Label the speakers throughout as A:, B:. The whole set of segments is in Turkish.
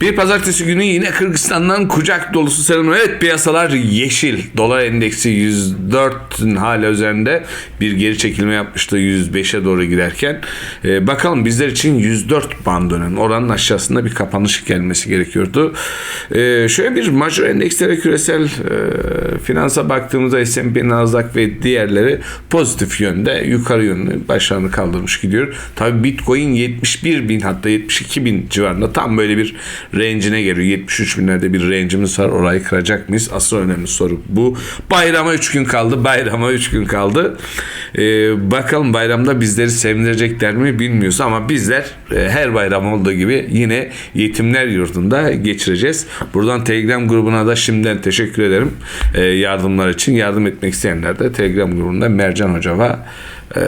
A: Bir pazartesi günü yine Kırgızistan'dan kucak dolusu selam. Evet piyasalar yeşil. Dolar endeksi 104'ün hala üzerinde bir geri çekilme yapmıştı 105'e doğru giderken. Ee, bakalım bizler için 104 band dönen oranın aşağısında bir kapanış gelmesi gerekiyordu. Ee, şöyle bir major endekslere küresel e, finansa baktığımızda S&P, Nasdaq ve diğerleri pozitif yönde yukarı yönlü başlarını kaldırmış gidiyor. Tabi Bitcoin 71 bin hatta 72 bin civarında tam böyle bir range'ine geliyor. 73 binlerde bir range'imiz var. Orayı kıracak mıyız? Asıl önemli soru bu. Bayrama 3 gün kaldı. Bayrama 3 gün kaldı. Ee, bakalım bayramda bizleri sevindirecekler mi bilmiyoruz ama bizler e, her bayram olduğu gibi yine yetimler yurdunda geçireceğiz. Buradan Telegram grubuna da şimdiden teşekkür ederim e, yardımlar için. Yardım etmek isteyenler de Telegram grubunda Mercan Hoca ve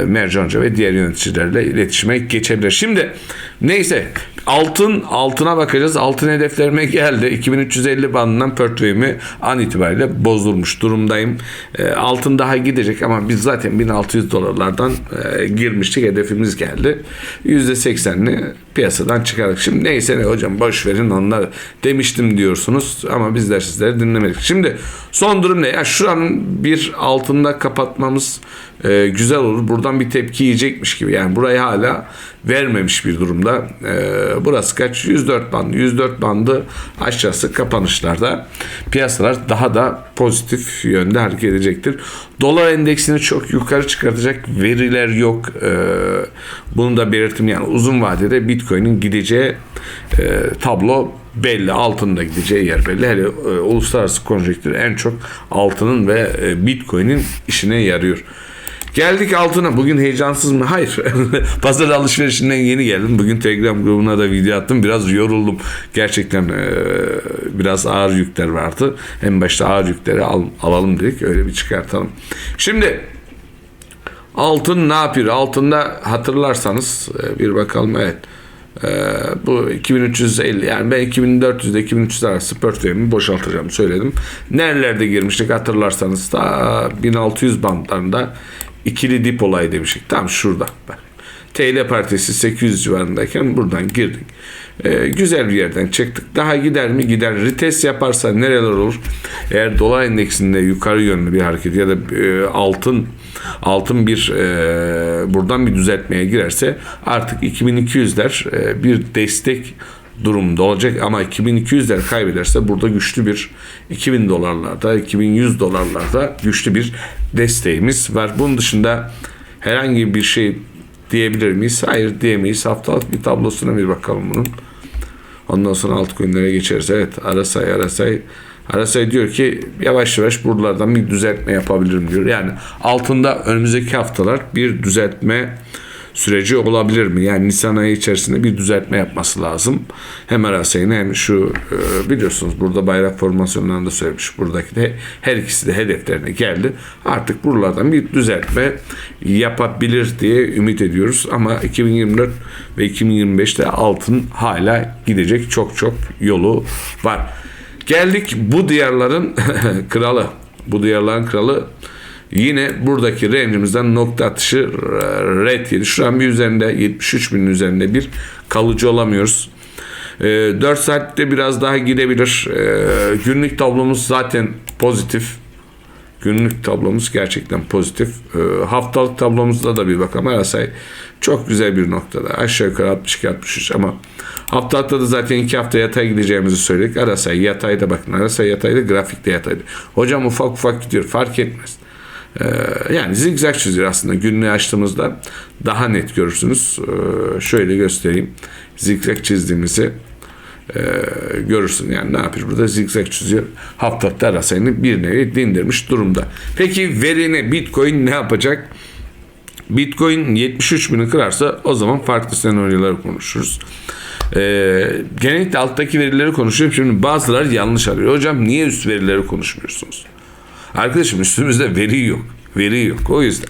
A: Mercan Hoca ve diğer yöneticilerle iletişime geçebilir. Şimdi neyse altın altına bakacağız. Altın hedeflerime geldi. 2350 bandından portföyümü an itibariyle bozulmuş durumdayım. E, altın daha gidecek ama biz zaten 1600 dolarlardan e, girmiştik. Hedefimiz geldi. %80'ini piyasadan çıkardık. Şimdi neyse ne hocam boş verin onlar demiştim diyorsunuz ama bizler sizleri dinlemedik. Şimdi son durum ne? Ya şuranın bir altında kapatmamız e, güzel olur. Buradan bir tepki yiyecekmiş gibi. Yani burayı hala vermemiş bir durumda. E, burası kaç? 104 bandı. 104 bandı aşağısı kapanışlarda piyasalar daha da pozitif yönde hareket edecektir. Dolar endeksini çok yukarı çıkartacak veriler yok. E, bunu da belirttim. Yani uzun vadede Bitcoin'in gideceği e, tablo belli. Altında gideceği yer belli. Hele e, uluslararası konjonktür en çok altının ve e, Bitcoin'in işine yarıyor. Geldik altına. Bugün heyecansız mı? Hayır. Pazar alışverişinden yeni geldim. Bugün Telegram grubuna da video attım. Biraz yoruldum. Gerçekten e, biraz ağır yükler vardı. En başta ağır yükleri al, alalım dedik. Öyle bir çıkartalım. Şimdi altın ne yapıyor? Altında hatırlarsanız e, bir bakalım. Evet. Ee, bu 2350 yani ben 2400 ile 2300 arası portföyümü boşaltacağım söyledim. Nerelerde girmiştik hatırlarsanız da 1600 bandlarında ikili dip olayı demiştik. Tam şurada. Bak. TL partisi 800 civarındayken buradan girdik. Ee, güzel bir yerden çıktık. Daha gider mi? Gider. Retest yaparsa nereler olur? Eğer dolar endeksinde yukarı yönlü bir hareket ya da e, altın altın bir e, buradan bir düzeltmeye girerse artık 2200'ler e, bir destek durumda olacak ama 2200'ler kaybederse burada güçlü bir 2000 dolarlarda 2100 dolarlarda güçlü bir desteğimiz var. Bunun dışında herhangi bir şey diyebilir miyiz? Hayır diyemeyiz. Haftalık bir tablosuna bir bakalım bunun. Ondan sonra altcoin'lere geçeriz. Evet Arasay Arasay Arasay diyor ki yavaş yavaş buralardan bir düzeltme yapabilirim diyor. Yani altında önümüzdeki haftalar bir düzeltme süreci olabilir mi? Yani Nisan ayı içerisinde bir düzeltme yapması lazım. Hem Arasay'ın hem şu e, biliyorsunuz burada bayrak formasyonlarında söylemiş. Buradaki de her ikisi de hedeflerine geldi. Artık buralardan bir düzeltme yapabilir diye ümit ediyoruz. Ama 2024 ve 2025'te altın hala gidecek çok çok yolu var. Geldik bu diyarların kralı. Bu diyarların kralı yine buradaki range'imizden nokta atışı red yedi. Şu an bir üzerinde 73 binin üzerinde bir kalıcı olamıyoruz. E, 4 saatte biraz daha gidebilir. E, günlük tablomuz zaten pozitif. Günlük tablomuz gerçekten pozitif. E, haftalık tablomuzda da bir bakalım. Arasay çok güzel bir noktada. Aşağı yukarı 62-63 ama haftalıkta da zaten iki hafta yatay gideceğimizi söyledik. Arasay yatayda bakın. Arasay yatayda grafikte yataydı. Hocam ufak ufak gidiyor. Fark etmez. Ee, yani zigzag çiziyor aslında. Günlüğü açtığımızda daha net görürsünüz. Ee, şöyle göstereyim. Zigzag çizdiğimizi e, görürsün. Yani ne yapıyor burada? Zigzag çiziyor. Haftalıkta arasayını bir nevi dindirmiş durumda. Peki verine Bitcoin ne yapacak? Bitcoin 73 bini kırarsa o zaman farklı senaryoları konuşuruz. Ee, genellikle alttaki verileri konuşuyorum. Şimdi bazıları yanlış arıyor. Hocam niye üst verileri konuşmuyorsunuz? Arkadaşım üstümüzde veri yok. Veri yok. O yüzden.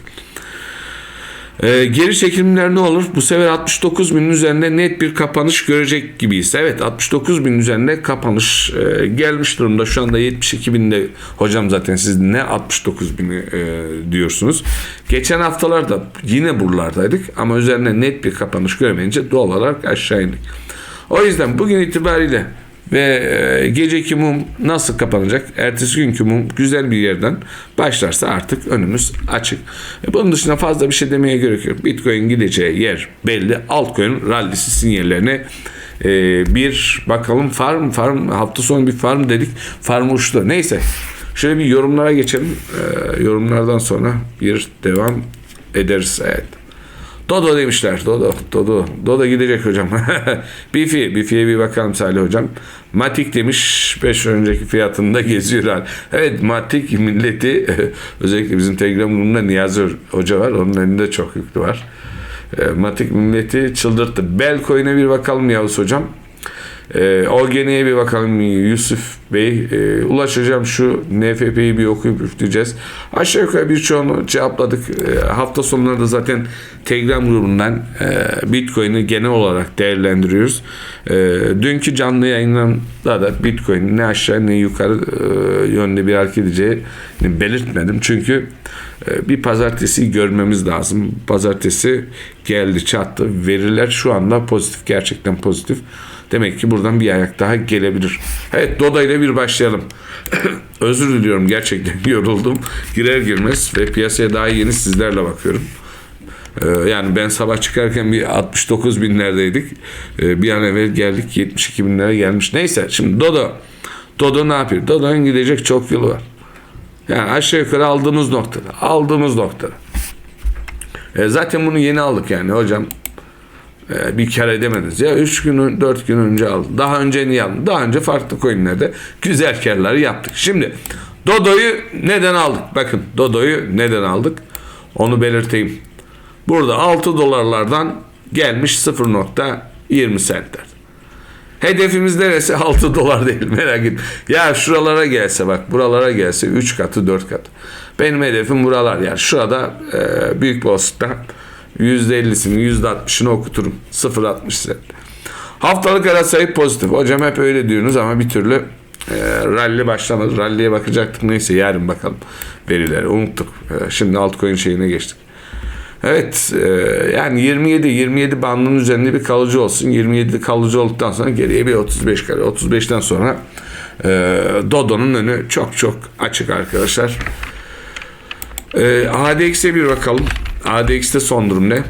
A: Ee, geri çekimler ne olur? Bu sefer 69 binin üzerinde net bir kapanış görecek gibiyiz. Evet 69 binin üzerinde kapanış e, gelmiş durumda. Şu anda 72 binde hocam zaten siz ne 69 bini e, diyorsunuz. Geçen haftalarda yine buralardaydık ama üzerine net bir kapanış görmeyince doğal olarak aşağı indik. O yüzden bugün itibariyle Ve e, geceki mum nasıl kapanacak? Ertesi günkü mum güzel bir yerden başlarsa artık önümüz açık. E, bunun dışında fazla bir şey demeye gerek yok. Bitcoin gideceği yer belli. Altcoin rallisi sinyallerini e, bir bakalım farm farm hafta sonu bir farm dedik. Farm uçtu. Neyse. Şöyle bir yorumlara geçelim. Yorumlardan sonra bir devam ederiz. Evet. Dodo demişler. Dodo, Dodo. Dodo gidecek hocam. Bifi, Bifi'ye bir bakalım Salih hocam. Matik demiş 5 önceki fiyatında geziyorlar. Evet Matik milleti özellikle bizim Telegram grubunda Niyazi Hoca var. Onun elinde çok yüklü var. E, Matik milleti çıldırttı. Belcoin'e bir bakalım Yavuz hocam. E, Orgene'ye bir bakalım Yusuf Bey. E, Ulaş hocam şu NFP'yi bir okuyup üfleyeceğiz. Aşağı yukarı birçoğunu cevapladık. E, hafta sonları da zaten Telegram grubundan e, Bitcoin'i genel olarak değerlendiriyoruz. E, dünkü canlı yayınlarda da Bitcoin ne aşağı ne yukarı e, yönde bir hareket edeceğini belirtmedim. Çünkü e, bir pazartesi görmemiz lazım. Pazartesi geldi çattı. Veriler şu anda pozitif. Gerçekten pozitif. Demek ki buradan bir ayak daha gelebilir. Evet Doda ile bir başlayalım. Özür diliyorum gerçekten yoruldum. Girer girmez ve piyasaya daha yeni sizlerle bakıyorum. Ee, yani ben sabah çıkarken bir 69 binlerdeydik. Ee, bir an evvel geldik 72 binlere gelmiş. Neyse şimdi Dodo. Dodo ne yapıyor? Dodo'nun gidecek çok yolu var. Yani aşağı yukarı aldığımız noktada. Aldığımız noktada. E, zaten bunu yeni aldık yani hocam. E, bir kere edemediniz. Ya 3 gün 4 gün önce aldım. Daha önce niye aldım? Daha önce farklı coinlerde güzel karları yaptık. Şimdi Dodo'yu neden aldık? Bakın Dodo'yu neden aldık? Onu belirteyim. Burada 6 dolarlardan gelmiş 0.20 sentler. Hedefimiz neresi? 6 dolar değil merak etme. Ya şuralara gelse bak buralara gelse 3 katı 4 katı. Benim hedefim buralar yani şurada e, büyük olasılıkla %50'sini %60'ını okuturum. 0.60 sent. Haftalık ara sayı pozitif. Hocam hep öyle diyorsunuz ama bir türlü e, rally başlamadı. Rally'ye bakacaktık neyse yarın bakalım verileri unuttuk. E, şimdi altcoin şeyine geçtik. Evet e, yani 27 27 bandının üzerinde bir kalıcı olsun. 27 kalıcı olduktan sonra geriye bir 35 kare. 35'ten sonra e, Dodo'nun önü çok çok açık arkadaşlar. E, ADX'e bir bakalım. ADX'te son durum ne?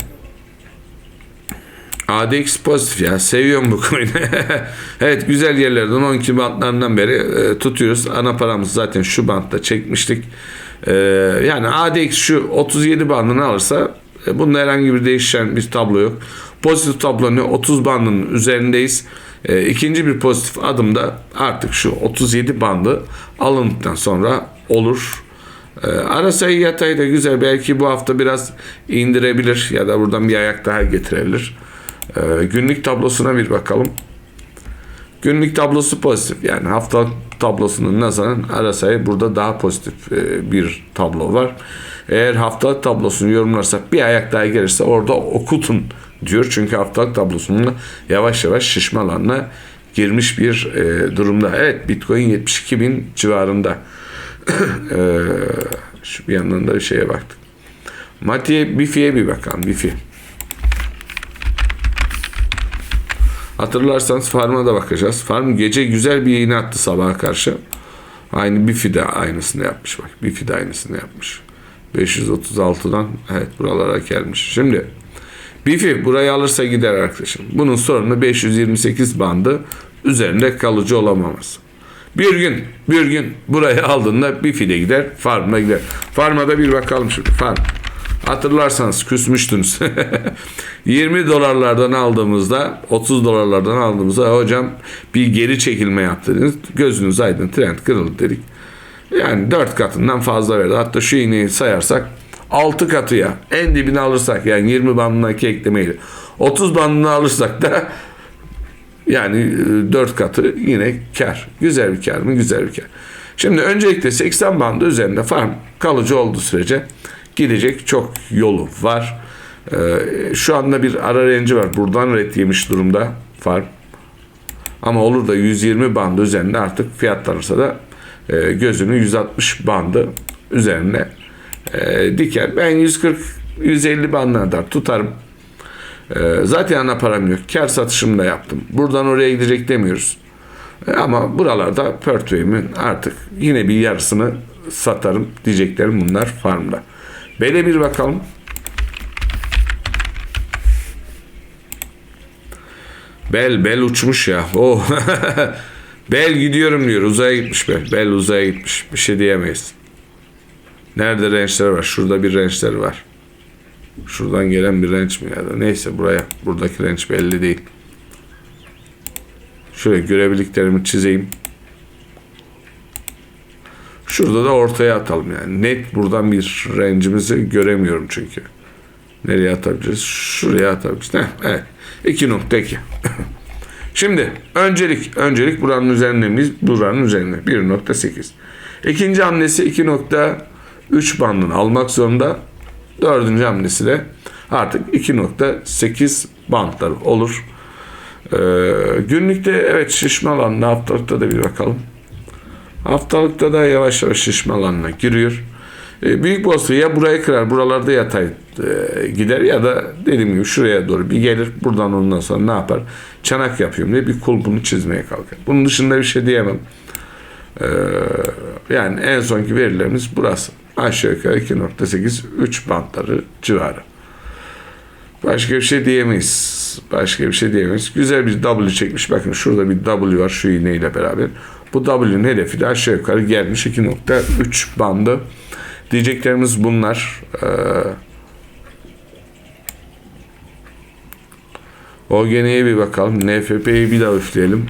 A: ADX pozitif ya. Seviyorum bu coin'i. evet güzel yerlerden 12 bantlarından beri e, tutuyoruz. Ana paramız zaten şu bantta çekmiştik. E, yani ADX şu 37 bandını alırsa e, bunda herhangi bir değişen bir tablo yok. Pozitif tablo ne? 30 bandının üzerindeyiz. E, ikinci bir pozitif adımda artık şu 37 bandı alındıktan sonra olur. E, ara sayı da güzel. Belki bu hafta biraz indirebilir ya da buradan bir ayak daha getirebilir. E, günlük tablosuna bir bakalım. Günlük tablosu pozitif. Yani haftalık tablosunun nazaran ara sayı burada daha pozitif e, bir tablo var. Eğer haftalık tablosunu yorumlarsak bir ayak daha gelirse orada okutun diyor. Çünkü haftalık tablosunun yavaş yavaş şişme alanına girmiş bir e, durumda. Evet Bitcoin 72 bin civarında. e, şu bir yandan da bir şeye baktık. Matiye Bifi'ye bir bakalım. Bifi. Hatırlarsanız Farm'a da bakacağız. Farm gece güzel bir iğne attı sabaha karşı. Aynı Bifi de aynısını yapmış bak. Bifi de aynısını yapmış. 536'dan evet buralara gelmiş. Şimdi Bifi burayı alırsa gider arkadaşım. Bunun sorunu 528 bandı üzerinde kalıcı olamaması. Bir gün bir gün burayı aldığında Bifi de gider, Farm'a gider. Farm'a da bir bakalım şimdi. Farm. Hatırlarsanız küsmüştünüz. 20 dolarlardan aldığımızda 30 dolarlardan aldığımızda hocam bir geri çekilme yaptınız. Gözünüz aydın trend kırıldı dedik. Yani 4 katından fazla verdi. Hatta şu iğneyi sayarsak 6 katıya en dibini alırsak yani 20 bandındaki eklemeyle 30 bandını alırsak da yani 4 katı yine kar. Güzel bir kar mı? Güzel bir kar. Şimdi öncelikle 80 bandı üzerinde farm kalıcı olduğu sürece gidecek çok yolu var. Ee, şu anda bir ara renci var. Buradan red yemiş durumda farm. Ama olur da 120 bandı üzerinde artık fiyatlanırsa da e, gözünü 160 bandı üzerine e, diker. Ben 140 150 bandına kadar tutarım. E, zaten ana param yok. Kar satışımı da yaptım. Buradan oraya gidecek demiyoruz. E, Ama buralarda portföyümün artık yine bir yarısını satarım diyeceklerim bunlar farmda. B'de bir bakalım. Bel bel uçmuş ya. Oh. bel gidiyorum diyor. Uzaya gitmiş bel. Bel uzaya gitmiş. Bir şey diyemeyiz. Nerede rençler var? Şurada bir rençler var. Şuradan gelen bir renç mi ya da neyse buraya. Buradaki renç belli değil. Şöyle görebildiklerimi çizeyim. Şurada da ortaya atalım yani. Net buradan bir rencimizi göremiyorum çünkü. Nereye atabiliriz? Şuraya atabiliriz. Heh, evet. 2.2. Şimdi öncelik öncelik buranın üzerinde miyiz? Buranın üzerinde 1.8. İkinci hamlesi 2.3 bandını almak zorunda. Dördüncü hamlesi de artık 2.8 bantlar olur. Ee, günlükte evet şişme alanına haftalıkta da bir bakalım. Haftalıkta da yavaş yavaş şişme alanına giriyor. E, büyük boss ya burayı kırar, buralarda yatay e, gider ya da dediğim gibi şuraya doğru bir gelir. Buradan ondan sonra ne yapar? Çanak yapıyorum diye bir kulpunu çizmeye kalkar. Bunun dışında bir şey diyemem. E, yani en sonki verilerimiz burası. Aşağı yukarı 2.8 3 bantları civarı. Başka bir şey diyemeyiz. Başka bir şey diyemeyiz. Güzel bir W çekmiş. Bakın şurada bir W var şu iğneyle beraber. Bu W'nin hedefi de aşağı yukarı gelmiş 2.3 bandı. Diyeceklerimiz bunlar. Ee, OGN'ye bir bakalım. NFP'yi bir daha üfleyelim.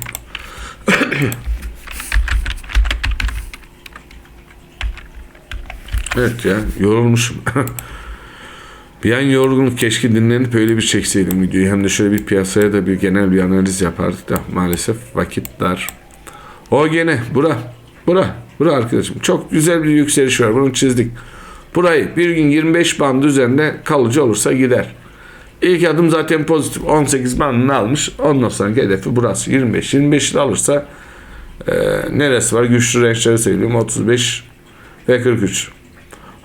A: Evet ya yorulmuşum. bir an yorgunluk keşke dinlenip öyle bir çekseydim videoyu. Hem de şöyle bir piyasaya da bir genel bir analiz yapardık da maalesef vakit dar. O gene bura. Bura. Bura arkadaşım. Çok güzel bir yükseliş var. Bunu çizdik. Burayı bir gün 25 bandı üzerinde kalıcı olursa gider. İlk adım zaten pozitif. 18 bandını almış. Ondan sonraki hedefi burası. 25. 25 de alırsa e, neresi var? Güçlü renkleri söyleyeyim. 35 ve 43.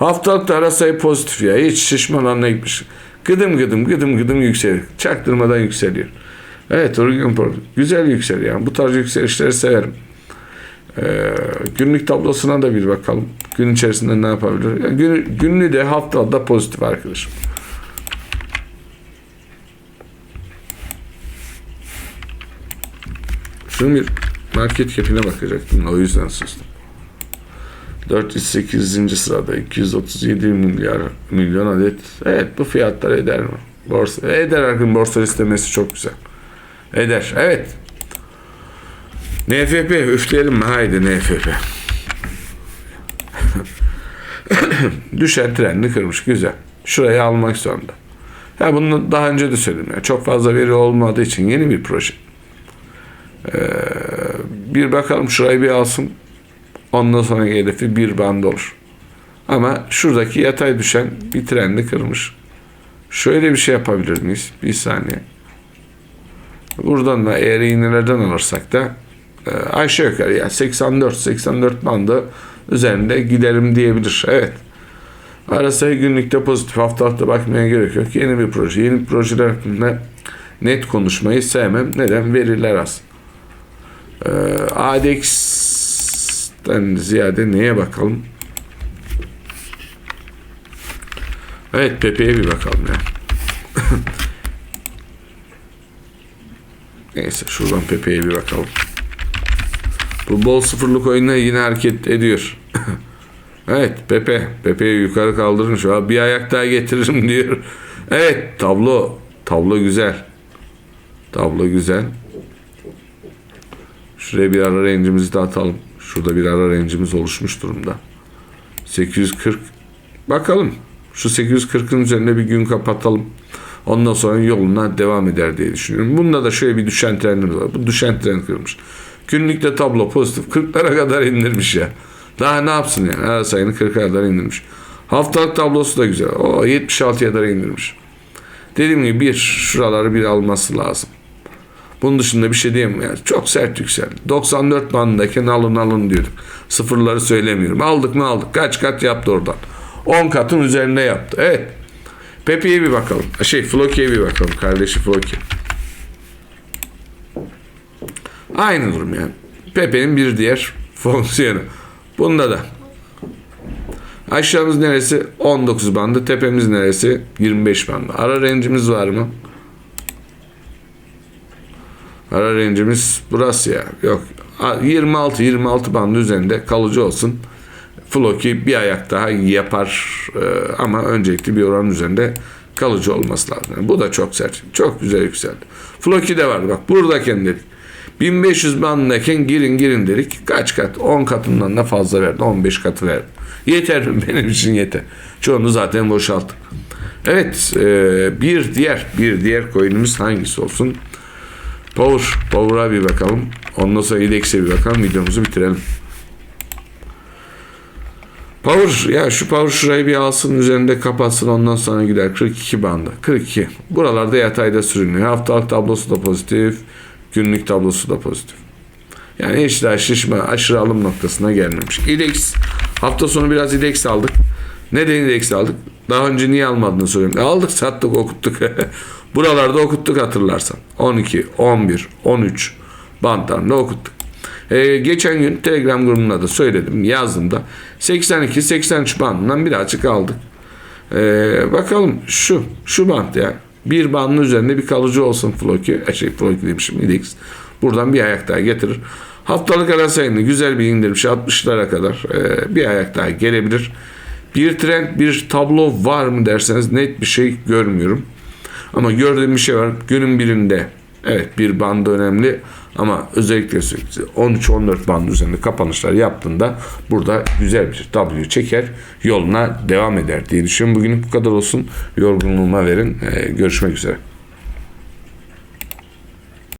A: Haftalıkta ara sayı pozitif ya. Hiç şişman gitmiş. Gıdım gıdım gıdım gıdım yükseliyor. Çaktırmadan yükseliyor. Evet Oregon Port. Güzel yükseliyor. Yani bu tarz yükselişleri severim. Ee, günlük tablosuna da bir bakalım. Gün içerisinde ne yapabilir? Yani gün, günlüğü de haftada pozitif arkadaşım. Şunun bir market cap'ine bakacaktım. O yüzden sustum. 408. sırada 237 milyar milyon adet. Evet bu fiyatlar eder mi? Borsa eder arkadaşım borsa istemesi çok güzel. Eder. Evet. NFP üfleyelim mi? Haydi NFP. Düşen trendini kırmış. Güzel. Şurayı almak zorunda. Ya bunu daha önce de söyledim. Ya. Çok fazla veri olmadığı için yeni bir proje. Ee, bir bakalım şurayı bir alsın. Ondan sonra hedefi bir band olur. Ama şuradaki yatay düşen bir trendi kırmış. Şöyle bir şey yapabilir miyiz? Bir saniye. Buradan da eğer iğnelerden alırsak da aşağı yukarı yani 84-84 bandı üzerinde giderim diyebilir. Evet. Arasayı günlükte pozitif haftalıkta bakmaya gerek yok. Yeni bir proje. Yeni projeler hakkında net konuşmayı sevmem. Neden? Veriler az. Ee, ADX'ten ziyade neye bakalım? Evet Pepe'ye bir bakalım ya. Neyse şuradan Pepe'ye bir bakalım. Bu bol sıfırlık oyununa yine hareket ediyor. evet Pepe. Pepe'yi yukarı kaldırmış. Abi bir ayak daha getiririm diyor. Evet tablo. Tablo güzel. Tablo güzel. Şuraya bir ara range'imizi de atalım. Şurada bir ara range'imiz oluşmuş durumda. 840. Bakalım. Şu 840'ın üzerine bir gün kapatalım. Ondan sonra yoluna devam eder diye düşünüyorum. Bunda da şöyle bir düşen trendimiz var. Bu düşen trend kırmış. Günlükte tablo pozitif. 40'lara kadar indirmiş ya. Daha ne yapsın yani? Her sayını 40'a kadar indirmiş. Haftalık tablosu da güzel. O 76'ya kadar indirmiş. Dediğim gibi bir şuraları bir alması lazım. Bunun dışında bir şey diyemem yani. Çok sert yükseldi. 94 bandındayken alın alın diyorduk. Sıfırları söylemiyorum. Aldık mı aldık. Kaç kat yaptı oradan. 10 katın üzerinde yaptı. Evet. Pepe'ye bir bakalım. Şey Floki'ye bir bakalım. Kardeşi Floki. Aynı durum yani. Pepe'nin bir diğer fonksiyonu. Bunda da aşağımız neresi? 19 bandı. Tepemiz neresi? 25 bandı. Ara range'imiz var mı? Ara range'imiz burası ya. Yok. 26 26 bandı üzerinde kalıcı olsun. Floki bir ayak daha yapar Ee, ama öncelikli bir oran üzerinde kalıcı olması lazım. Yani bu da çok sert. Çok güzel yükseldi. Floki de vardı bak buradayken dedik. 1500 bandındayken girin girin dedik. Kaç kat? 10 katından da fazla verdi. 15 katı verdi. Yeter? Benim için yeter. Çoğunu zaten boşalttık. Evet e, bir diğer bir diğer coin'imiz hangisi olsun? Power. Power'a bir bakalım. Ondan sonra Index'e bir bakalım. Videomuzu bitirelim. Power ya şu power şurayı bir alsın üzerinde kapatsın. Ondan sonra gider. 42 bandı 42 buralarda yatayda sürünüyor. Haftalık tablosu da pozitif günlük tablosu da pozitif. Yani hiç daha şişme aşırı alım noktasına gelmemiş. IDEX hafta sonu biraz IDEX aldık. Neden IDEX aldık? Daha önce niye almadığını söyleyeyim E, aldık sattık okuttuk buralarda okuttuk hatırlarsan 12 11 13 bantlarında okuttuk ee, geçen gün Telegram grubunda da söyledim yazdım da 82-83 bandından birazcık aldık. Ee, bakalım şu şu band ya bir bandın üzerinde bir kalıcı olsun Floki e, şey Floki demişim Index buradan bir ayak daha getirir. Haftalık ara sayını güzel bir indirim şey 60'lara kadar e, bir ayak daha gelebilir. Bir trend bir tablo var mı derseniz net bir şey görmüyorum. Ama gördüğüm bir şey var. Günün birinde evet bir bandı önemli ama özellikle 13-14 bandı üzerinde kapanışlar yaptığında burada güzel bir tabloyu çeker yoluna devam eder diye düşünüyorum. Bugün bu kadar olsun. Yorgunluğuma verin. Ee, görüşmek üzere.